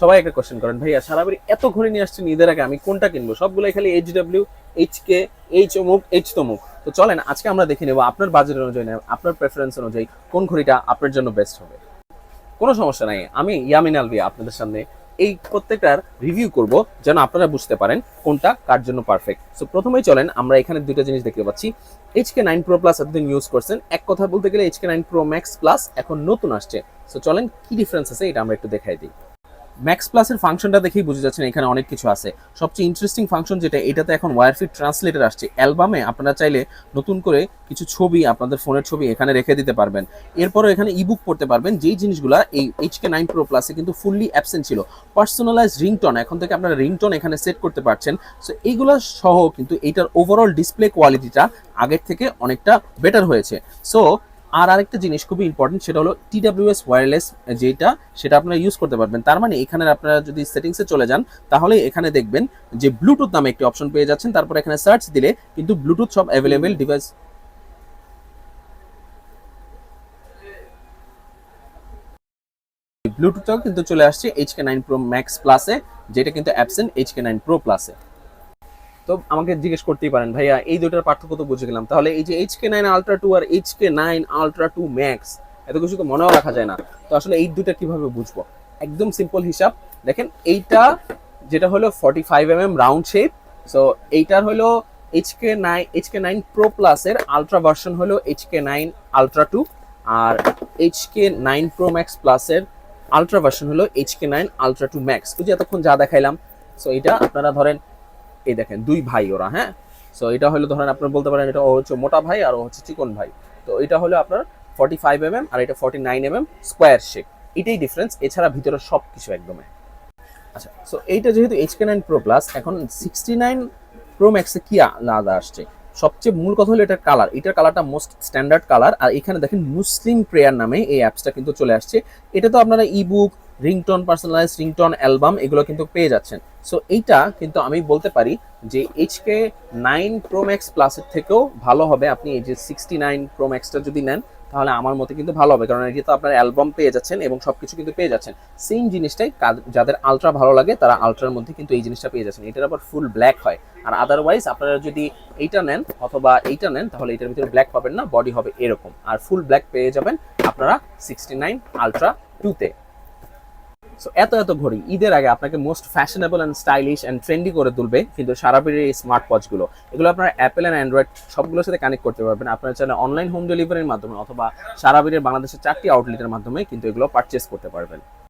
সবাই একটা কোশ্চেন করেন, ভাইয়া সারা বাড়ি এত ঘড়ি নিয়ে আসছেন ঈদের আগে আমি কোনটা কিনবো? সবগুলোই খালি H W H K H অমুক এইচ তমুক। তো চলেন, আজকে আমরা দেখে নেব আপনার বাজেট অনুযায়ী আপনার প্রেফারেন্স অনুযায়ী কোন ঘড়িটা আপনার জন্য বেস্ট হবে। কোনো সমস্যা নাই, আমি ইয়ামিন আলভি আপনাদের সামনে এই প্রত্যেকটার রিভিউ করব, যেন আপনারা বুঝতে পারেন কোনটা কার জন্য পারফেক্ট সো প্রথমেই চলেন, আমরা এখানে দুটো জিনিস দেখতে পাচ্ছি। এইচকে নাইন প্রো প্লাস এতদিন ইউজ করছেন। এক কথা বলতে গেলে HK nine pro max plus এখন নতুন আসছে। সো চলেন, কি ডিফারেন্স আছে এটা আমরা একটু দেখাই দিই। ম্যাক্স প্লাসের ফাংশনটা দেখেই বুঝে যাচ্ছেন এখানে অনেক কিছু আছে। সবচেয়ে ইন্টারেস্টিং ফাংশন যেটা, এটাতে এখন ওয়ারফিট ট্রান্সলেটর আসছে। অ্যালবামে আপনারা চাইলে নতুন করে কিছু ছবি, আপনাদের ফোনের ছবি এখানে রেখে দিতে পারবেন। এরপরও এখানে ইবুক পড়তে পারবেন। যেই জিনিসগুলো এই এইচকে নাইন প্রো প্লাসে কিন্তু ফুললি অ্যাবসেন্ট ছিল। পার্সোনালাইজ রিংটন এখন থেকে আপনারা রিংটন এখানে সেট করতে পারছেন। সো এইগুলো সহ কিন্তু এইটার ওভারঅল ডিসপ্লে কোয়ালিটিটা আগের থেকে অনেকটা বেটার হয়েছে। সো আর আরেকটা জিনিস খুবই ইম্পর্টেন্ট সেটা হলো টিডাব্লিউএস ওয়্যারলেস যেটা, সেটা আপনারা ইউজ করতে পারবেন। তার মানে এখানে আপনারা যদি সেটিংসে চলে যান তাহলে এখানে দেখবেন যে ব্লুটুথ নামে একটি অপশন পেয়ে যাচ্ছেন। তারপর এখানে সার্চ দিলে কিন্তু ব্লুটুথ সব অ্যাভেলেবেল ডিভাইস ব্লুটুথটাও কিন্তু চলে আসছে এইচকে নাইন প্রো ম্যাক্স প্লাসে যেটা কিন্তু অ্যাবসেন্ট এইচকে নাইন প্রো প্লাসে তো আমাকে জিজ্ঞেস করতেই পারেন, ভাইয়া, এই দুটার পার্থক্য তো বুঝে গেলাম। তাহলে এই যে H K nine ultra two আর HK nine ultra two max এত কিছু তো মনেও রাখা যায় না। তো আসলে এই দুটা কীভাবে বুঝব? একদম সিম্পল হিসাব। দেখেন, এইটা যেটা হলো forty five M M round shape so এইটার হলো HK nine HK nine pro প্লাসের আলট্রা ভার্সন হলো এইচকে নাইন আলট্রা টু আর এইচকে নাইন প্রো ম্যাক্স প্লাসের আলট্রা ভার্সন হলো HK nine ultra two max বুঝি এতক্ষণ যা দেখাইলাম সো এটা আপনারা ধরেন এই দেখেন, দুই ভাই ওরা হ্যাঁ? সো এটা হলো ধরেন আপনার বলতে পারেন এটা ও হচ্ছে মোটা ভাই আর ও হচ্ছে চিকন ভাই। তো এটা হলো আপনার ফর্টি ফাইভ এম আর এটা forty nine M square shape এটাই ডিফারেন্স এছাড়া ভিতরে সব কিছু একদম এক। আচ্ছা সো এইটা যেহেতু এইচকে নাইন প্রো প্লাস এখন সিক্সটি নাইন প্রো ম্যাক্সে কি আলাদা আসছে? সবচেয়ে মূল কথা হলো এটার কালার এটার কালারটা মোস্ট স্ট্যান্ডার্ড কালার আর এখানে দেখেন মুসলিম প্রেয়ার নামে এই অ্যাপসটা কিন্তু চলে আসছে। এটা তো আপনারা ebook ringtone personalize ringtone album এগুলো কিন্তু পেয়ে যাচ্ছেন। সো এইটা কিন্তু আমি বলতে পারি যে এইচকে নাইন প্রো ম্যাক্স প্লাসের থেকেও ভালো হবে। আপনি এই যে সিক্সটি নাইন প্রো ম্যাক্সটা যদি নেন, তাহলে আমার মতে কিন্তু ভালো হবে। কারণ এটি তো আপনার অ্যালবাম পেয়ে যাচ্ছেন এবং সব কিছু কিন্তু পেয়ে যাচ্ছেন। সেম জিনিসটাই যাদের আলট্রা ভালো লাগে, তারা আলট্রার মধ্যে কিন্তু এই জিনিসটা পেয়ে যাচ্ছেন। এটার আবার ফুল ব্ল্যাক হয়। আর আদারওয়াইজ আপনারা যদি এইটা নেন অথবা এইটা নেন, তাহলে এটার ভিতরে ব্ল্যাক পাবেন না বডি হবে এরকম। আর ফুল ব্ল্যাক পেয়ে যাবেন আপনারা সিক্সটি নাইন আলট্রা টুতে সো এত এত ঘড়ি। ঈদের আগে আপনাকে most fashionable and stylish and trendy করে তুলবে কিন্তু সারা বেড়ে এই স্মার্ট ওয়াচগুলো এগুলো আপনার অ্যাপেল অ্যান্ড অ্যান্ড্রয়েড সবগুলোর সাথে কানেক্ট করতে পারবেন। আপনার চাইলে অনলাইন হোম ডেলিভারির মাধ্যমে অথবা সারা বেড়ে বাংলাদেশের চারটি আউটলেটের মাধ্যমে কিন্তু এগুলো পারচেস করতে পারবেন।